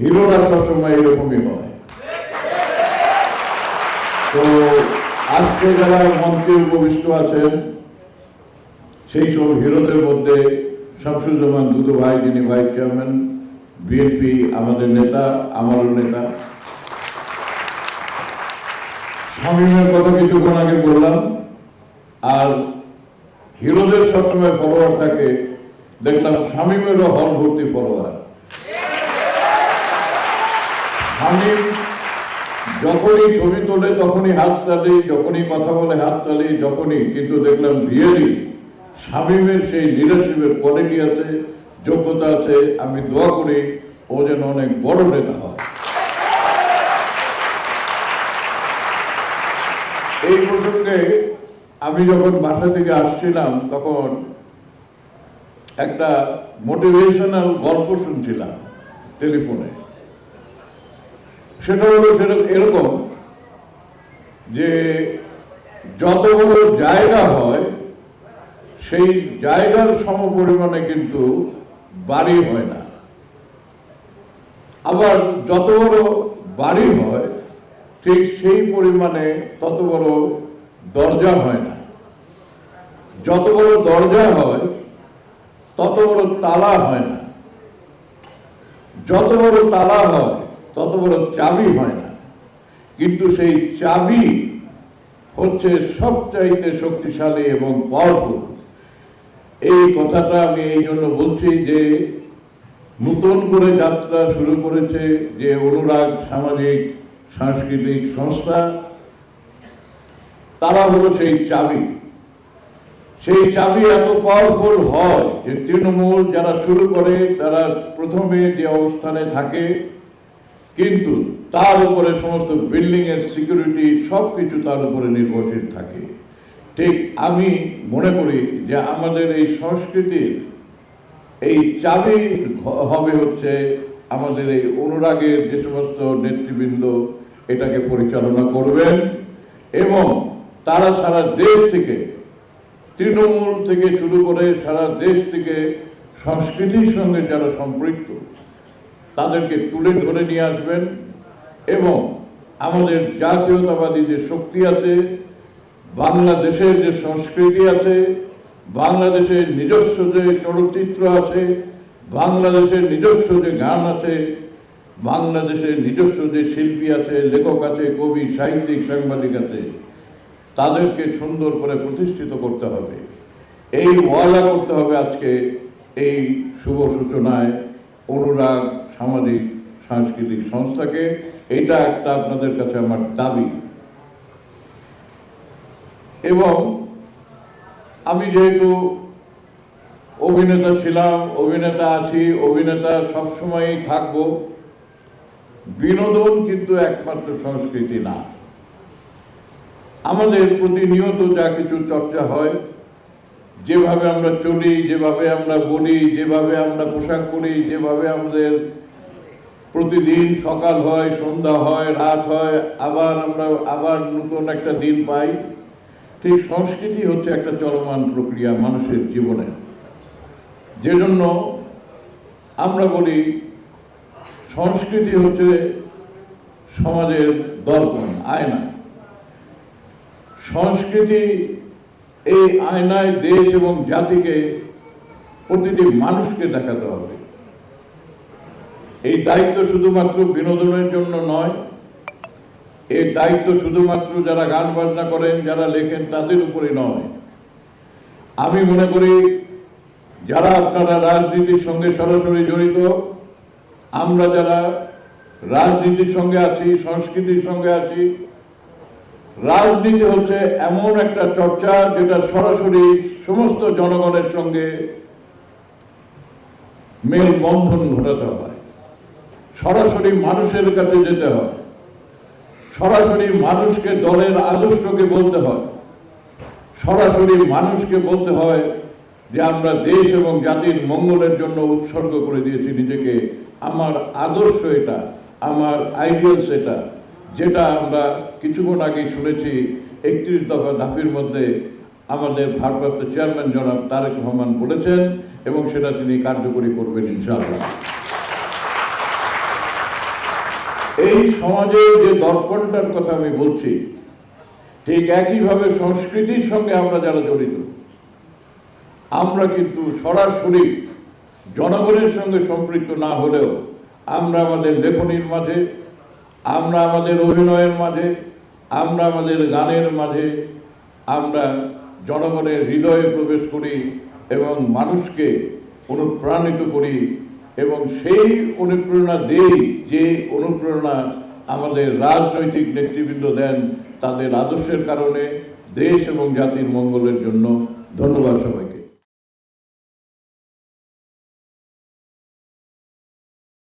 হিরোরা সবসময় এরকমই হয়। তো আজকে যারা মন্ত্রী উপবিষ্ট আছেন, সেই সব হিরোদের মধ্যে শামসুজ্জামান দুদু ভাই, যিনি ভাইস চেয়ারম্যান, বিএনপি আমাদের নেতা, আমারও নেতা। শামীমের কথা কিছুক্ষণ আগে বললাম, আর হিরোদের সবসময় ফলোয়ার থাকে, দেখলাম শামীমেরও হল ভর্তি ফলোয়ার। শামীম যখনই ছবি তোলে, তখনই হাত তালি যখনই কথা বলে হাত তালি যখনই। কিন্তু দেখলাম রিয়েলি, শামীমের সেই লিডারশিপের কোয়ালিটি আছে, যোগ্যতা আছে, আমি দোয়া করি, ও যেন অনেক বড় নেতা হয়। এই প্রসঙ্গে আমি যখন বাসা থেকে আসছিলাম, তখন একটা মোটিভেশনাল গল্প শুনছিলাম টেলিফোনে। সেটা হলো সেটা এরকম যে যত বড় জায়গা হয়, সেই জায়গার সম পরিমাণে কিন্তু বাড়ি হয় না। আবার যত বড় বাড়ি হয়, ঠিক সেই পরিমাণে তত বড় দরজা হয় না। যত বড় দরজা হয়, তত বড় তালা হয় না। যত বড় তালা হয় তত বড় চাবি হয় না। কিন্তু সেই চাবি হচ্ছে সবচাইতে শক্তিশালী এবং পাওয়ারফুল এই কথাটা আমি এই জন্য বলছি যে, নতুন করে যাত্রা শুরু করেছে যে অনুরাগ সামাজিক, সাংস্কৃতিক সংস্থা, তারা হলো সেই চাবি। সেই চাবি এত পাওয়ারফুল হয় যে তৃণমূল যারা শুরু করে, তারা প্রথমে যে অবস্থানে থাকে কিন্তু তার উপরে সমস্ত বিল্ডিং এর সিকিউরিটি সব কিছু তার উপরে নির্ভরশীল থাকে। ঠিক আমি মনে করি যে আমাদের এই সংস্কৃতির এই চাবি হবে হচ্ছে আমাদের এই অনুরাগের যে সমস্ত নেতৃবৃন্দ, এটাকে পরিচালনা করবেন এবং তারা সারা দেশ থেকে, তৃণমূল থেকে শুরু করে সারা দেশ থেকে সংস্কৃতির সঙ্গে যারা সম্পৃক্ত তাদেরকে তুলে ধরে নিয়ে আসবেন এবং আমাদের জাতীয়তাবাদী যে শক্তি আছে, বাংলাদেশের যে সংস্কৃতি আছে, বাংলাদেশের নিজস্ব যে চলচ্চিত্র আছে, বাংলাদেশের নিজস্ব যে গান আছে, বাংলাদেশের নিজস্ব যে শিল্পী আছে, লেখক আছে, কবি, সাহিত্যিক, সাংবাদিক আছে, তাদেরকে সুন্দর করে প্রতিষ্ঠিত করতে হবে। এই ওয়াদা করতে হবে আজকে এই শুভ সূচনায়। অনুরাগ সামাজিক, সাংস্কৃতিক সংস্থাকে, এটা একটা আপনাদের কাছে আমার দাবি। এবং আমি যেহেতু অভিনেতা ছিলাম, অভিনেতা আছি, অভিনেতা সবসময়ই থাকব, বিনোদন কিন্তু একমাত্র সংস্কৃতি না। আমাদের প্রতিনিয়ত যা কিছু চর্চা হয়, যেভাবে আমরা চলি, যেভাবে আমরা বলি, যেভাবে আমরা পোশাক পরি, যেভাবে আমাদের প্রতিদিন সকাল হয়, সন্ধ্যা হয়, রাত হয়, আবার আমরা আবার নতুন একটা দিন পাই। ঠিক সংস্কৃতি হচ্ছে একটা চলমান প্রক্রিয়া মানুষের জীবনে। যে জন্য আমরা বলি, সংস্কৃতি হচ্ছে সমাজের দর্পণ, আয়না। সংস্কৃতি এই আয়নায় দেশ এবং জাতিকে প্রতিটি মানুষকে দেখাতে হবে। এই দায়িত্ব শুধুমাত্র বিনোদনের জন্য নয়, এই দায়িত্ব শুধুমাত্র যারা গান বাজনা করেন, যারা লেখেন, তাদের উপরে নয়। আমি মনে করি, যারা আপনারা রাজনীতির সঙ্গে সরাসরি জড়িত, আমরা যারা রাজনীতির সঙ্গে আছি, সংস্কৃতির সঙ্গে আছি, রাজনীতি হচ্ছে এমন একটা চর্চা যেটা সরাসরি সমস্ত জনগণের সঙ্গে মেল বন্ধন ঘটাতে হয়। সরাসরি মানুষের কাছে যেতে হয়। সরাসরি মানুষকে দলের আদর্শকে বলতে হয়। সরাসরি মানুষকে বলতে হয় যে আমরা দেশ এবং জাতির মঙ্গলের জন্য উৎসর্গ করে দিয়েছি নিজেকে। আমার আদর্শ এটা, আমার আইডিয়ালস এটা, যেটা আমরা কিছুক্ষণ আগে শুনেছি একত্রিশ দফা দাফির মধ্যে আমাদের ভারপ্রাপ্ত চেয়ারম্যান জনাব তারেক রহমান বলেছেন এবং সেটা তিনি কার্যকরী করবেন ইনশাআল্লাহ। এই সমাজের যে দর্পণটার কথা আমি বলছি, ঠিক একইভাবে সংস্কৃতির সঙ্গে আমরা যারা জড়িত, আমরা কিন্তু সরাসরি জনগণের সঙ্গে সম্পৃক্ত না হলেও আমরা আমাদের লেখনীর মাঝে, আমরা আমাদের অভিনয়ের মাঝে, আমরা আমাদের গানের মাঝে, আমরা জনগণের হৃদয়ে প্রবেশ করি এবং মানুষকে অনুপ্রাণিত করি এবং সেই অনুপ্রেরণা দেই যে অনুপ্রেরণা আমাদের রাজনৈতিক নেতৃবৃন্দ দেন তাদের আদর্শের কারণে দেশ এবং জাতির মঙ্গলের জন্য ধন্যবাদ সবাই